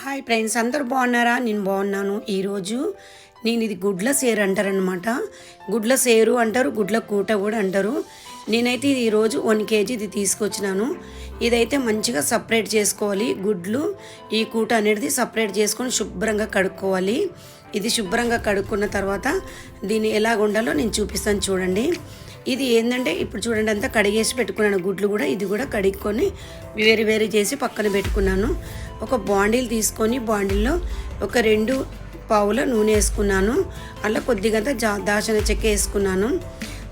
Hi friends అందరు బాగున్నారా? నేను బాగున్నాను. ఈరోజు నేను ఇది గుడ్ల సేరు అంటారనమాట గుడ్ల సేరు అంటారు గుడ్ల కూట కూడా అంటారు. నేనైతే ఇది ఈరోజు వన్ కేజీ ఇది తీసుకొచ్చినాను. ఇదైతే మంచిగా సపరేట్ చేసుకోవాలి. గుడ్లు ఈ కూట అనేది సపరేట్ చేసుకొని శుభ్రంగా కడుక్కోవాలి. ఇది శుభ్రంగా కడుక్కున్న తర్వాత దీన్ని ఎలాగ ఉండాలో నేను చూపిస్తాను చూడండి. ఇది ఏంటంటే ఇప్పుడు చూడండి అంతా కడిగేసి పెట్టుకున్నాను. గుడ్లు కూడా ఇది కూడా కడుక్కొని వేరు వేరు చేసి పక్కన పెట్టుకున్నాను. ఒక బాండిల్ తీసుకొని బాండిల్లో ఒక రెండు పావుల నూనె వేసుకున్నాను. అలా కొద్దిగంత జా దాచిన చెక్క వేసుకున్నాను.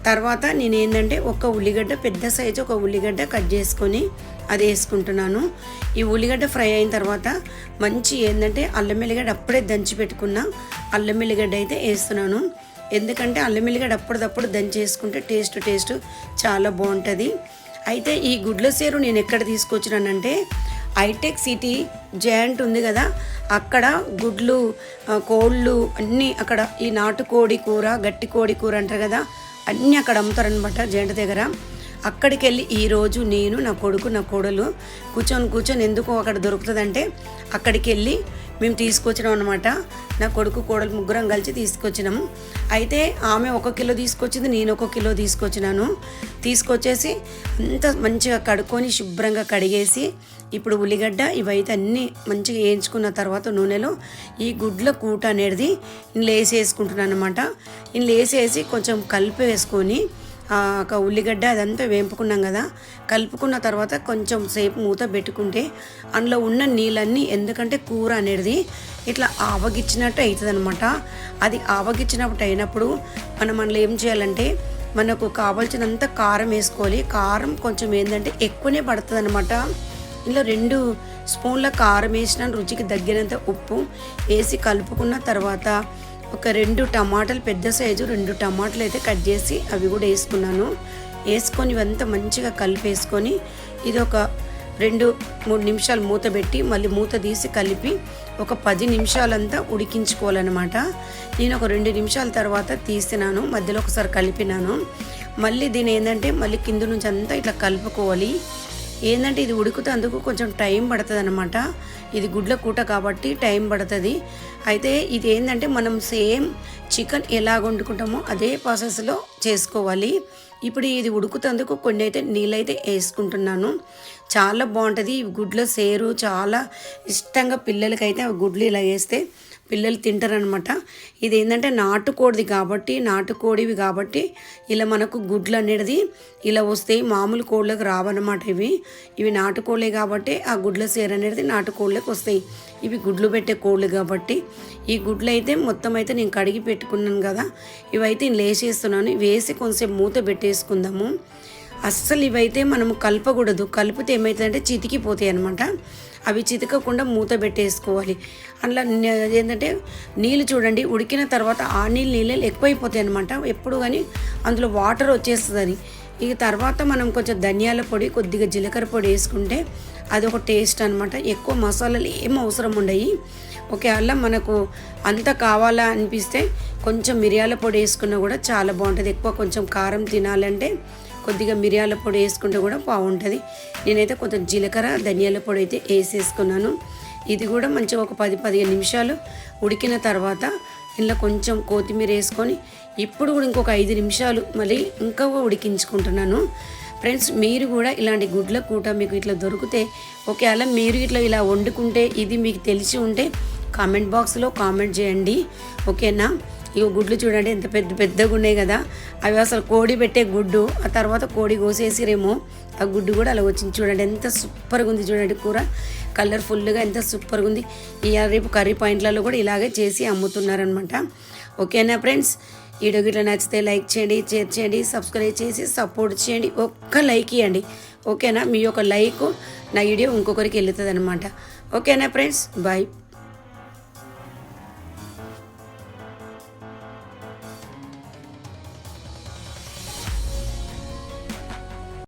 తర్వాత నేను ఏంటంటే ఒక ఉల్లిగడ్డ పెద్ద సైజు ఒక ఉల్లిగడ్డ కట్ చేసుకొని అది వేసుకుంటున్నాను. ఈ ఉల్లిగడ్డ ఫ్రై అయిన తర్వాత మంచి ఏంటంటే అల్లం ఎల్లిగడ్డ అప్పుడే దంచి పెట్టుకున్న అల్లం ఎల్లిగడ్డ అయితే వేస్తున్నాను. ఎందుకంటే అల్లం ఎల్లిగడ్డ అప్పటిదప్పుడు దంచేసుకుంటే టేస్ట్ టేస్ట్ చాలా బాగుంటుంది. అయితే ఈ గుడ్ల సేరు నేను ఎక్కడ తీసుకొచ్చినానంటే హైటెక్ సిటీ జాయింట్ ఉంది కదా అక్కడ గుడ్లు కోళ్ళు అన్నీ అక్కడ ఈ నాటుకోడి కూర గట్టి కోడి కూర అంటారు కదా అన్నీ అక్కడ అమ్ముతారనమాట జాయింట్ దగ్గర. అక్కడికి వెళ్ళి ఈరోజు నేను నా కొడుకు నా కోడలు కూర్చొని కూర్చొని ఎందుకు అక్కడ దొరుకుతుందంటే అక్కడికి వెళ్ళి మేము తీసుకొచ్చినాం అనమాట నా కొడుకు కోడలు ముగ్గురం కలిసి తీసుకొచ్చినాము. అయితే ఆమె ఒక కిలో తీసుకొచ్చింది నేను ఒక కిలో తీసుకొచ్చినాను. తీసుకొచ్చేసి అంత మంచిగా కడుక్కొని శుభ్రంగా కడిగేసి ఇప్పుడు ఉల్లిగడ్డ ఇవైతే అన్నీ మంచిగా వేయించుకున్న తర్వాత నూనెలో ఈ గుడ్ల కూట అనేది ఇందులో వేసేసుకుంటున్నాను అనమాట ఇందులో వేసేసి కొంచెం కలిపి వేసుకొని ఒక ఉల్లిగడ్డ అదంతా వేంపుకున్నాం కదా. కలుపుకున్న తర్వాత కొంచెం సేపు మూత పెట్టుకుంటే అందులో ఉన్న నీళ్ళన్నీ ఎందుకంటే కూర అనేది ఇట్లా ఆవగిచ్చినట్టు అవుతుంది అనమాట అది ఆవగిచ్చినప్పుడు అయినప్పుడు మనం అందులో ఏం చేయాలంటే మనకు కావాల్సినంత కారం వేసుకోవాలి. కారం కొంచెం ఏంటంటే ఎక్కువనే పడుతుంది అనమాట ఇందులో రెండు స్పూన్ల కారం వేసిన రుచికి తగ్గినంత ఉప్పు వేసి కలుపుకున్న తర్వాత ఒక రెండు టమాటాలు పెద్ద సైజు రెండు టమాటాలు అయితే కట్ చేసి అవి కూడా వేసుకున్నాను. వేసుకొని ఇవంతా మంచిగా కలిపేసుకొని ఇది ఒక రెండు మూడు నిమిషాలు మూత పెట్టి మళ్ళీ మూత తీసి కలిపి ఒక పది నిమిషాలంతా ఉడికించుకోవాలన్నమాట. నేను ఒక రెండు నిమిషాల తర్వాత తీసినాను మధ్యలో ఒకసారి కలిపినాను. మళ్ళీ దీని ఏంటంటే మళ్ళీ కింద నుంచి అంతా ఇట్లా కలుపుకోవాలి. ఏంటంటే ఇది ఉడుకుతందుకు కొంచెం టైం పడుతుంది అనమాట ఇది గుడ్ల కూట కాబట్టి టైం పడుతుంది. అయితే ఇది ఏంటంటే మనం సేమ్ చికెన్ ఎలా వండుకుంటామో అదే ప్రాసెస్లో చేసుకోవాలి. ఇప్పుడు ఇది ఉడుకుతందుకు కొన్ని అయితే నీళ్ళైతే వేసుకుంటున్నాను. చాలా బాగుంటుంది. గుడ్ల సేరు చాలా ఇష్టంగా పిల్లలకైతే గుడ్లు ఇలా వేస్తే పిల్లలు తింటారనమాట ఇది ఏంటంటే నాటుకోడిది కాబట్టి నాటుకోడివి కాబట్టి ఇలా మనకు గుడ్లు అనేది ఇలా వస్తాయి మామూలు కోళ్ళకి రావన్నమాట ఇవి. ఇవి నాటుకోళ్ళే కాబట్టి ఆ గుడ్ల సేర అనేది నాటుకోళ్ళకి వస్తాయి. ఇవి గుడ్లు పెట్టే కోళ్ళు కాబట్టి. ఈ గుడ్లు అయితే మొత్తం అయితే నేను కడిగి పెట్టుకున్నాను కదా. ఇవైతే నేను లేచేస్తున్నాను వేసి కొంచెం మూత పెట్టేసుకుందాము. అస్సలు ఇవైతే మనము కలపకూడదు. కలిపితే ఏమవుతుందంటే చితికిపోతాయి అనమాట అవి చితకకుండా మూత పెట్టేసుకోవాలి. అందులో ఏంటంటే నీళ్ళు చూడండి ఉడికిన తర్వాత ఆ నీళ్ళు నీళ్ళు ఎక్కువైపోతాయి అనమాట ఎప్పుడు కానీ అందులో వాటర్ వచ్చేస్తుందని. ఇక తర్వాత మనం కొంచెం ధనియాల పొడి కొద్దిగా జీలకర్ర పొడి వేసుకుంటే అది ఒక టేస్ట్ అనమాట ఎక్కువ మసాలాలు ఏం అవసరం ఉండయి. ఒకవేళ మనకు అంత కావాలా అనిపిస్తే కొంచెం మిరియాల పొడి వేసుకున్నా కూడా చాలా బాగుంటుంది. ఎక్కువ కొంచెం కారం తినాలంటే కొద్దిగా మిరియాల పొడి వేసుకుంటే కూడా బాగుంటుంది. నేనైతే కొంత జీలకర్ర ధనియాల పొడి అయితే వేసేసుకున్నాను. ఇది కూడా మంచిగా ఒక పది పదిహేను నిమిషాలు ఉడికిన తర్వాత ఇందులో కొంచెం కొత్తిమీర వేసుకొని ఇప్పుడు కూడా ఇంకొక ఐదు నిమిషాలు మళ్ళీ ఇంకా ఉడికించుకుంటున్నాను. ఫ్రెండ్స్ మీరు కూడా ఇలాంటి గుడ్ల కూట మీకు ఇట్లా దొరికితే ఒకవేళ మీరు ఇట్లా ఇలా వండుకుంటే ఇది మీకు తెలిసి ఉంటే కామెంట్ బాక్స్లో కామెంట్ చేయండి. ఓకేనా? ఇవి గుడ్లు చూడండి ఎంత పెద్ద పెద్దగా ఉన్నాయి కదా. అవి అసలు కోడి పెట్టే గుడ్డు ఆ తర్వాత కోడి కోసేసిరేమో ఆ గుడ్డు కూడా అలా వచ్చింది చూడండి ఎంత సూపర్గా ఉంది చూడండి కూర. కలర్ఫుల్గా ఎంత సూపర్గా ఉంది. ఇవాళ రేపు కర్రీ పాయింట్లలో కూడా ఇలాగే చేసి అమ్ముతున్నారనమాట ఓకేనా ఫ్రెండ్స్? వీడియో గిట్లా నచ్చితే లైక్ చేయండి షేర్ చేయండి సబ్స్క్రైబ్ చేసి సపోర్ట్ చేయండి. ఒక్క లైక్ ఇవ్వండి ఓకేనా? మీ యొక్క లైక్ నా వీడియో ఇంకొకరికి వెళ్తుంది అనమాట ఓకేనా ఫ్రెండ్స్? బాయ్.